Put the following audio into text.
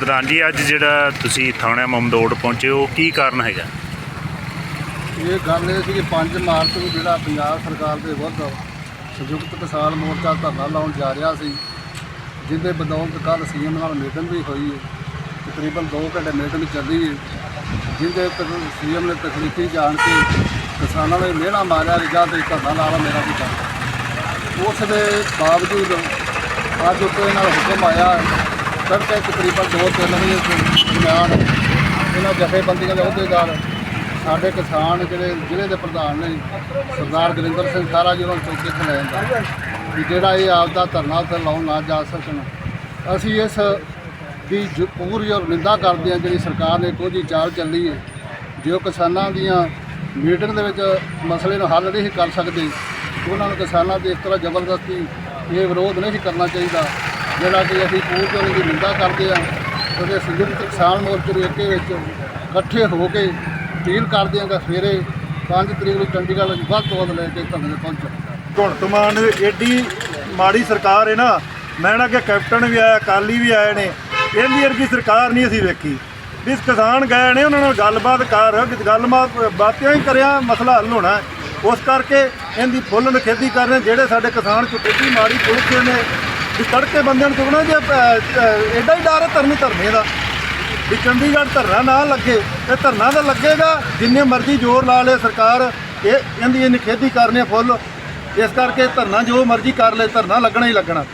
ਪ੍ਰਧਾਨ ਜੀ, ਅੱਜ ਜਿਹੜਾ ਤੁਸੀਂ ਥਾਣਾ ਮਮਦੋੜ ਪਹੁੰਚੇ ਹੋ, ਕੀ ਕਾਰਨ ਹੈਗਾ? ਇਹ ਗੱਲ ਇਹ ਸੀ ਕਿ 5 ਮਾਰਚ ਨੂੰ ਜਿਹੜਾ ਪੰਜਾਬ ਸਰਕਾਰ ਦੇ ਵਿਰੁੱਧ ਸੰਯੁਕਤ ਕਿਸਾਨ ਮੋਰਚਾ ਧਰਨਾ ਲਾਉਣ ਜਾ ਰਿਹਾ ਸੀ, ਜਿਹਦੇ ਬਦੌਲਤ ਕੱਲ ਸੀਐਮ ਨਾਲ ਮੀਟਿੰਗ ਵੀ ਹੋਈ ਤਕਰੀਬਨ 2 ਘੰਟੇ ਮੀਟਿੰਗ ਚੱਲੀ ਜਿਹਦੇ ਜਿਹਦੇ ਸੀਐਮ ਨੇ ਤਕਲੀਫੀ ਜਾਣ ਕੇ ਕਿਸਾਨਾਂ ਨੇ ਮਿਹਣਾ ਮਾਰਿਆ ਕਿ ਜਾਂ ਤੇ ਧਰਨਾ ਲਾ ਲਾ ਮੇਰਾ ਵੀ ਕੰਮ ਉਸ ਦੇ ਬਾਵਜੂਦ ਅੱਜ ਉੱਤੇ ਇਹਨਾਂ ਦਾ ਹੁਕਮ ਆਇਆ ਤੜਕੇ ਤਕਰੀਬਨ 2-3 ਵਜੇ ਦਰਮਿਆਨ ਇਹਨਾਂ ਜਥੇਬੰਦੀਆਂ ਦੇ ਅਹੁਦੇਦਾਰ, ਸਾਡੇ ਕਿਸਾਨ ਜਿਹੜੇ ਜ਼ਿਲ੍ਹੇ ਦੇ ਪ੍ਰਧਾਨ ਨੇ, ਸਰਦਾਰ ਗੁਰਿੰਦਰ ਸਿੰਘ ਸਾਰਾ ਜੀ ਉਹਨਾਂ ਨੂੰ ਚੌਕੇ ਤੇ ਲੈ ਜਾਂਦਾ। ਵੀ ਜਿਹੜਾ ਇਹ ਆਪਦਾ ਧਰਨਾ ਉੱਤੇ ਲਾਉਣ ਨਾ ਜਾ ਸਕਣ। ਅਸੀਂ ਇਸ ਦੀ ਜ- ਪੂਰੀ ਔਰ ਨਿੰਦਾ ਕਰਦੇ ਹਾਂ, ਜਿਹੜੀ ਸਰਕਾਰ ਨੇ ਕੋਈ ਜੀ ਚਾਲ ਚੱਲੀ ਹੈ। ਜੋ ਕਿਸਾਨਾਂ ਦੀਆਂ ਮੀਟਿੰਗ ਦੇ ਵਿੱਚ ਮਸਲੇ ਨੂੰ ਹੱਲ ਨਹੀਂ ਕਰ ਸਕਦੇ, ਉਹਨਾਂ ਨੂੰ ਕਿਸਾਨਾਂ ਦੇ ਇਸ ਤਰ੍ਹਾਂ ਜ਼ਬਰਦਸਤੀ ਇਹ ਵਿਰੋਧ ਨਹੀਂ ਕਰਨਾ ਚਾਹੀਦਾ। ਜਿਹੜਾ ਕਿ ਅਸੀਂ ਪੂਰੀ ਦੀ ਨਿੰਦਾ ਕਰਦੇ ਹਾਂ ਉਹਦੇ ਸੰਯੁਕਤ ਕਿਸਾਨ ਮੋਰਚੇ ਦੇ ਏਕੇ ਵਿੱਚ ਇਕੱਠੇ ਹੋ ਕੇ ਅਪੀਲ ਕਰਦੇ ਹਾਂ ਕਿ ਸਵੇਰੇ 5 ਤਰੀਕ ਨੂੰ ਚੰਡੀਗੜ੍ਹ ਵਿੱਚ ਵੱਧ ਤੋਂ ਵੱਧ ਲੈ ਕੇ ਧਰਨੇ ਤੇ ਪਹੁੰਚੋ। ਭਗਵੰਤ ਮਾਨ ਏਡੀ ਮਾੜੀ ਸਰਕਾਰ ਹੈ ਨਾ, ਮੈਂ ਨਾ ਕਿ ਕੈਪਟਨ ਵੀ ਆਇਆ, ਅਕਾਲੀ ਵੀ ਆਏ ਨੇ, ਇਹਦੀ ਵਰਗੀ ਸਰਕਾਰ ਨਹੀਂ ਅਸੀਂ ਵੇਖੀ। ਵੀ ਕਿਸਾਨ ਗਏ ਨੇ, ਉਹਨਾਂ ਨਾਲ ਗੱਲਬਾਤ ਕਰ, ਗੱਲਬਾਤ ਬਾਤਿਆਂ ਹੀ ਕਰਿਆ, ਮਸਲਾ ਹੱਲ ਹੋਣਾ ਉਸ ਕਰਕੇ ਇਹਦੀ ਫੁੱਲ ਨਖੇਦੀ ਕਰ ਰਹੇ ਜਿਹੜੇ ਸਾਡੇ ਕਿਸਾਨ ਚੁੱਕੀ ਮਾੜੀ ਪੁਲਿਸ ਨੇ ਵੀ ਤੜਕੇ ਬੰਦਿਆਂ ਨੂੰ ਚੁਗਣਾ ਜੇ ਐਡਾ ਹੀ ਡਰ ਹੈ ਧਰਨੇ ਧਰਨੇ ਦਾ। ਵੀ ਚੰਡੀਗੜ੍ਹ ਧਰਨਾ ਨਾ ਲੱਗੇ ਇਹ ਧਰਨਾ ਤਾਂ ਲੱਗੇਗਾ, ਜਿੰਨੇ ਮਰਜ਼ੀ ਜ਼ੋਰ ਲਾ ਲੇ ਸਰਕਾਰ, ਇਹ ਇਹਦੀ ਇਹ ਨਿਖੇਧੀ ਕਰਨੇ ਫੁੱਲ। ਇਸ ਕਰਕੇ ਧਰਨਾ ਜੋ ਮਰਜ਼ੀ ਕਰ ਲੇ, ਧਰਨਾ ਲੱਗਣਾ ਹੀ ਲੱਗਣਾ।